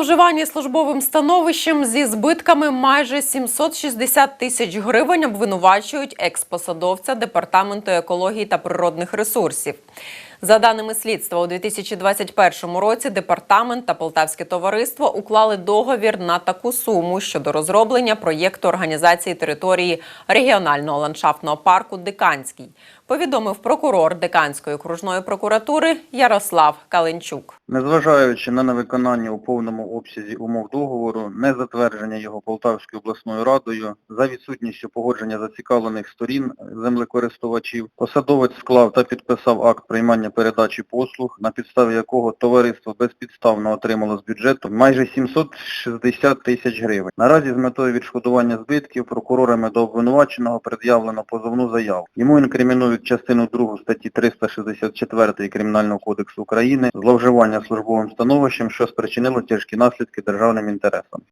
зловживанні службовим становищем зі збитками майже 760 тисяч гривень обвинувачують експосадовця Департаменту екології та природних ресурсів. За даними слідства, у 2021 році департамент та Полтавське товариство уклали договір на таку суму щодо розроблення проєкту організації території регіонального ландшафтного парку Диканський. Повідомив прокурор Диканської окружної прокуратури Ярослав Каленчук. Незважаючи на невиконання у повному обсязі умов договору, не затвердження його Полтавською обласною радою, за відсутністю погодження зацікавлених сторін землекористувачів, посадовець склав та підписав акт приймання передачі послуг, на підставі якого товариство безпідставно отримало з бюджету майже 760 тисяч гривень. Наразі з метою відшкодування збитків прокурорами до обвинуваченого пред'явлено позовну заяву. Йому інкримінують частину 2 статті 364 Кримінального кодексу України зловживання службовим становищем, що спричинило тяжкі наслідки державним інтересам.